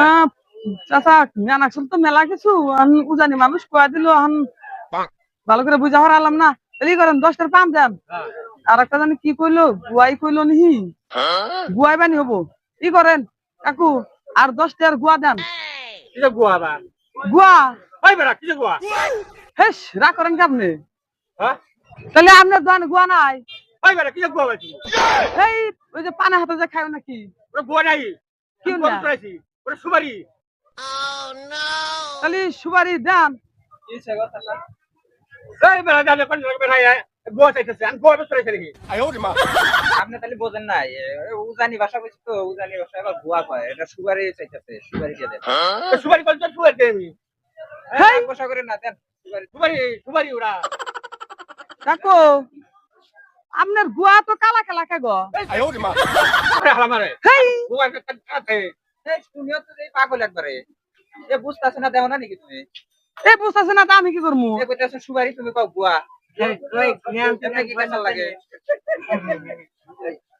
আহ, চাচা জ্ঞান আসল তো মেলা কিছু। উজানি মানুষ কয়া দিল ভালো করে বুঝা হারালাম না। তাহলে করেন দশটার পাম যান। আর একটা জানি কি কইলো গুয়াই কইলো নিহি। গুয়াই বানি হব। কি করেন? কাকু আর দশটার গুয়া দেন। গুয়া হেস রাগ করেন কি আপনি তাহলে আপনার দোকানে গুয়া নাই। ওই বেটা কি গোয়া বাইছি এই ওই যে পানা হাতে যা খায় নাকি? ওরা গোয়া নাই। কি না? করেছি ওরা সুবারি তাহলে সুবারি দাম এই বেটা দাদা কোন লাগবে না গোয়া চাইতেছে। আমি গোয়া বেচতে চাইছি আয় ওরে মা আপনি তাহলে বোঝেন না উজানি ভাষা বুঝি তো উজানি ভাষা আবার গোয়া কয়। এটা সুবারি চাইতেছে সুবারি দিয়ে দেন। সুবারি বলতে সুবারি দেন আমি। হ্যাঁ, বসা করে না দেন কাকু আপনার গুয়া তো কালা কালা কে গো? পাগল একবারে। এ বুঝতেছ না দেও না নাকি তুমি? বুঝতেছে না তা আমি কি করব এ কইতেছ সুগারি তুমি কও ভুয়া। এমনি লাগে?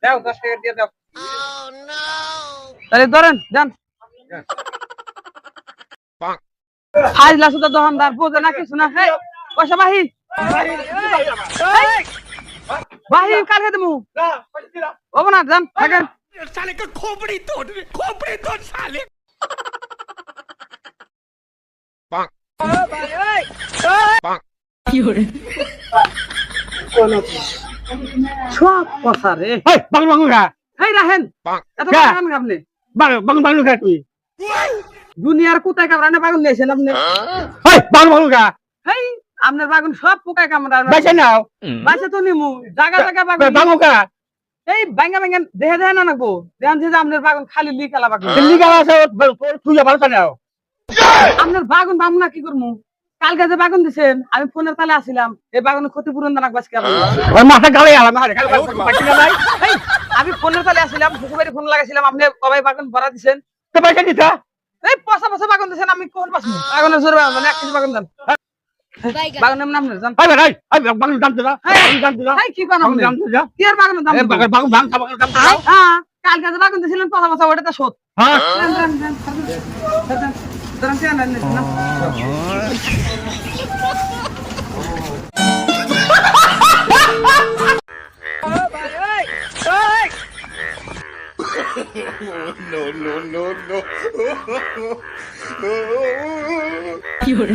দাও দশ টাকা দিয়ে দাও। তাহলে ধরেন যান। ফাইজলা সুদা দোকানদার বোঝে না কিছু না। হে পয়সা বাহি। বাহির কার খেতে মু? হব না। যান থাকেন। সালে খোপড়ি তোর খোপড়ি তোর সালে সব কথা রে। বাংলা বাংলা খা। এই রাহেন এত গান আপনি বাংলা বাংলা খা তুই। দুনিয়ার কোথায় কামড়ানে বাগুন নিয়েছেন আপনি বাংলা বাংলা খা। হেই আপনার বাগুন সব পোকায় কামড়ান বাসে তো নিমু জায়গা জায়গা বাগুন এই ব্যাঙ্গা ব্যাঙ্গা দেহে দেহে না নাকবো। দেখান যে আপনার বাগুন খালি লি খেলা বাগুন আপনার বাগুন বামু না কি করমু? কালকে যে বাগুন দিছেন আমি ফোনের তালে আসিলাম এই বাগুনের ক্ষতিপূরণ দানাক বাসকে আমি ফোনের তালে আসিলাম শ্বশুরবাড়ি ফোন লাগাইছিলাম আপনি কবাই বাগুন ভরা দিছেন। এই পয়সা পয়সা বাগুন দিছেন আমি কোন বাগুনের জোর মানে এক কেজি বাগুন দেন। বাগানের নাম জান? ভাই ভাই আই বাগানের দাম দাও হ্যাঁ। দাম দাও হ্যাঁ কি বাগানের দাম দাও কি আর বাগানের দাম বাগান বাগান ভাঙ বাগানের দাম দাও হ্যাঁ কালকে যে বাগান দিছিলেন পাঁচ বছর ওটা তো শোধ হ্যাঁ। No, no, no, no. কি হলো?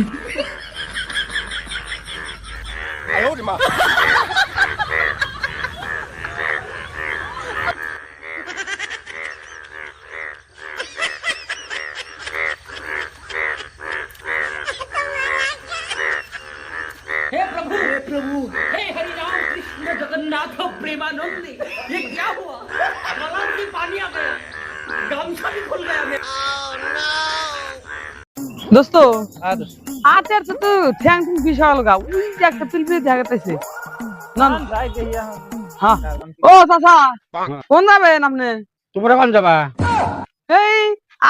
हे प्रभु हे हरि राम कृष्ण जगन्नाथ प्रेमानंद ये क्या हुआ? गला में पानी आ गया गामछा भी खुल गया मेरा. দোস্ত আচার তো ঠ্যাং ঠ্যাং বিশাল গা ওই যে একটা পিলপিল দেখাতেছে। না না, হ্যাঁ। ও চাচা কোন যাবেন আপনি তোমরা কোন যাবা? এই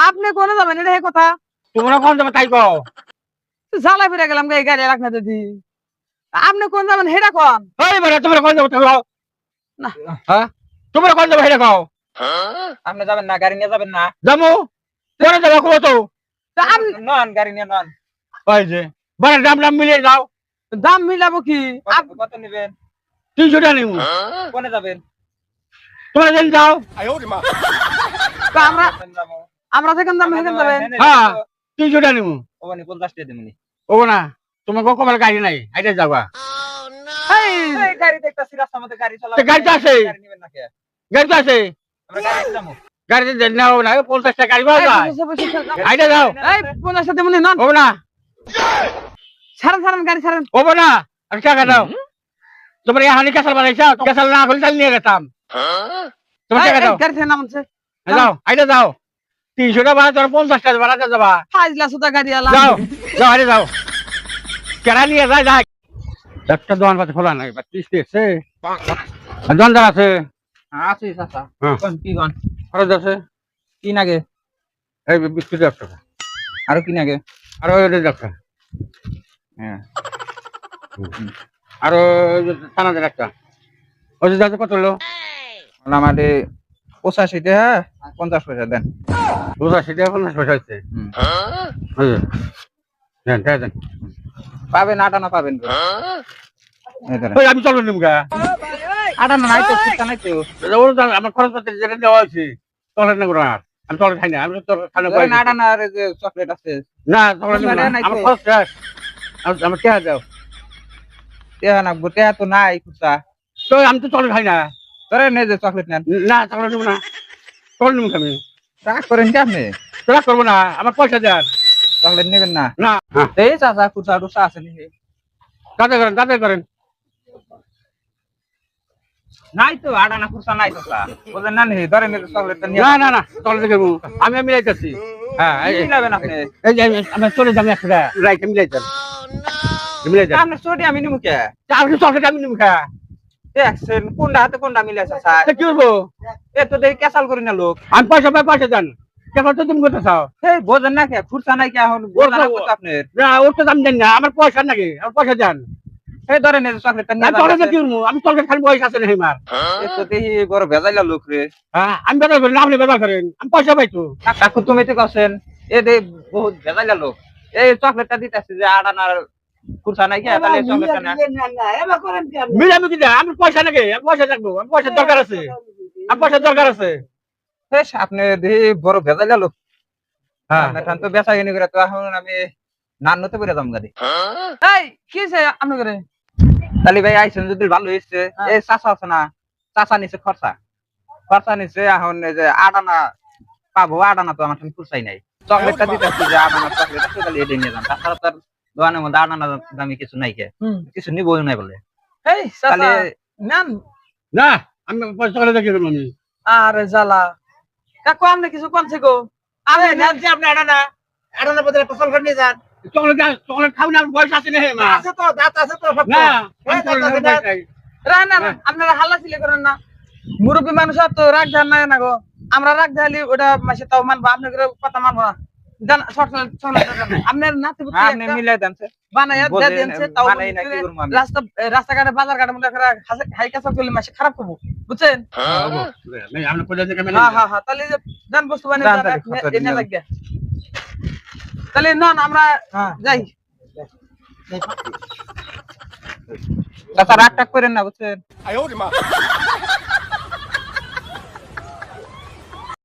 আপনি কোনে যাবেন? এটা কথা। তোমরা কোন যাবা তাই কও। জ্বালা ফিরে গেলাম এই গাড়ি রাখনা দিদি আপনি কোন যাবেন? হেটা কোন? এই বেটা তোমরা কোন যাবা তাই কও? না। হ্যাঁ? তোমরা কোন যাবা হেটা কও? আপনি যাবেন না গাড়ি নিয়ে যাবেন না। যাব কোন যাবা কও তো তা? নন গাড়ি নিয়ে নন। ওই যে বাড়া দাম দাম মিলিয়ে যাও দাম মিলাবো কি? কত- নেবেন? তিনশো টাকা নিবো। কোনে যাবেন? তোমরা যেন যাও। আমরা আমরা যেখানে দাম সেখানে যাবেন। হ্যাঁ তিনশো টাকা নিবো। ওখানে পঞ্চাশ টাকা দেবেন। ও না তোমার কমার গাড়ি নাই? আইটা যাবা। গাড়ি দেখতেছি রাস্তার মধ্যে গাড়ি চালাবো গাড়ি তো আছে। গাড়ি গাড়ি আছে। আমরা গাড়িতে যাব। গাড়িতে নাও না পঞ্চাশ টাকা গাড়ি যায়। আইটা যাও। পঞ্চাশ মনে নন। ও না। ছাড়েন ছাড়েন গাড়ি ছাড়েন। ও না। আর টাকা দাও। তোমার এই হানি কেসাল বানাইছা? কেসাল না হলে তাহলে নিয়ে গেতাম। তোমার টাকা দাও। গাড়ি থেকে নামছে। যাও আইটা যাও। তিনশো টাকা ভাড়া তোমার পঞ্চাশ টাকা ভাড়াতে যাবা ফাইজলা সুদা গাড়ি আলা। যাও যাও আরে যাও। কেরা নিয়ে যায় যাই। একটা দোকান পাতে খোলা নাই বা ত্রিশ দোকানদার আছে। আছি চাচা। কি কোন খরচ আছে। কি নাগে এই বিস্কুট এক টাকা। আরও কি নাগে আর ওই এক টাকা হ্যাঁ। আর ওই যে কত হলো? আমাদের পঁচাশি টাকা পঞ্চাশ পয়সা দেন। বুঝা সেটা পঞ্চাশ পয়সা হচ্ছে দেন দেন পাবেন আটানা পাবেন। ওই আমি চলো নিমগা আটানা নাই তো ফুচকা নাই তো ওর আমার খরচ পাতি যেটা দেওয়া হয়েছে চলে না আর। আমি চলে খাই না আমি তো খানা ধরেন আটানা আর এই চকলেট আছে। না চলে নিব না। আমার খরচ শেষ। আমার- টেহা দাও। টেহা না টেহা তো নাই খুচরা। তো আমি তো চলে খাই না। ধরেন এই যে চকলেট নেন। না চলে নিব না। চলে নিব আমি রাগ করেন কি আপনি তোরা করব না আমার পয়সা দেন। চকলেট নেবেন না। না। এই চাচা খুচরা টুচরা আছে নাকি? দাদা করেন দাদা করেন। নাই তো নাই না নি না আমি মিলাইতেছি হ্যাঁ এই- এই- মিলাবেন আপনি। এই যে আমি- আমি চলে যাব একটা রাইট মিলাইতেন মিলাইতেন আপনার চটি আমি নিমু কে? চার চলকে আমি নিব খা দেখছেন কোনটা হাতে কোনটা মিলে চাচা কি করব? এ তো দেখি ক্যাসাল করি না লোক। আমি পয়সা পাই পয়সা দেন। কেন তো তুমি করতে চাও। এই বোঝেন না কে খুচরা নাই কে এখন? বোঝেন না কত না ওর তো দাম না আমার পয়সা নাকি আমার পয়সা দেন। এই ধরেন এই যে চকলেটটা নিয়ে আমি। কি চলকে খালি পয়সা আছে এ তো দেখি বড় ভেজাইলা লোক রে। হ্যাঁ আমি বেতন করি না আপনি বেতন করেন। আমি পয়সা পাইতো। কাকু তুমি তো এ দে বহুত ভেজাইলা লোক। এই চকলেটটা দিতেছে যে আড়ানার নাই কে? তাহলে চকলেটটা না। মিলে আমি কি দেয়? আমার পয়সা নাকি? আমি পয়সা রাখব আমার পয়সার দরকার আছে। দরকার আছে। বেশ আপনি বড় ভেজাইলা লোক। হ্যাঁ। তো বেচা কিনি করে তো এখন আমি নান নতে করে দাম গাড়ি। এই কি হয়েছে আপনার তাহলে ভাই আইসেন যদি ভালো হয়েছে এই চাচা আছে না? চাচা নিছে খরচা। খরচা নিছে এখন এই যে আটানা পাবো। আটানা তো আমার খুচরাই নাই। চকলেটটা দিতেছি যে আটানা চকলেট আছে তাহলে এটা নিয়ে যান। তাছাড়া তার দোকানের মধ্যে আটানা দামি কিছু নাই কে। কিছু নিবই নাই বলে। এই চাচা তাহলে নেন। না আমি পয়সা করে দেখি আমি। আরে জ্বালা। কাকু আপনি কিছু কমছে গো। আরে নেন যে আপনি এটা না আটানা বদলে ফসল করে নিয়ে যান। চকলেট চকলেট খাও না আমার আছে না মা। আছে তো দাঁত আছে তো সব না আপনারা হাল্লা ছিলে করেন মুরব্বী মানুষ তো রাগ ধার নাই না গো। আমরা রাগ ধালি ওটা মাসে তাও মানবো আপনার কথা মানবো না। দেন আপনার নাতি পুতি আপনি মিলাই দেন তাও? রাস্তা রাস্তাঘাটে বাজার ঘাটে মধ্যে হাই কাঁচা করলে মাসে খারাপ করব। বুঝছেন? হ্যাঁ। হ্যাঁ। হ্যাঁ তাহলে দেন বস্তু বানিয়ে এনে- লাগিয়ে। তাহলে নন আমরা হ্যাঁ। যাই। চাচা রাগ করেন না বুঝছেন?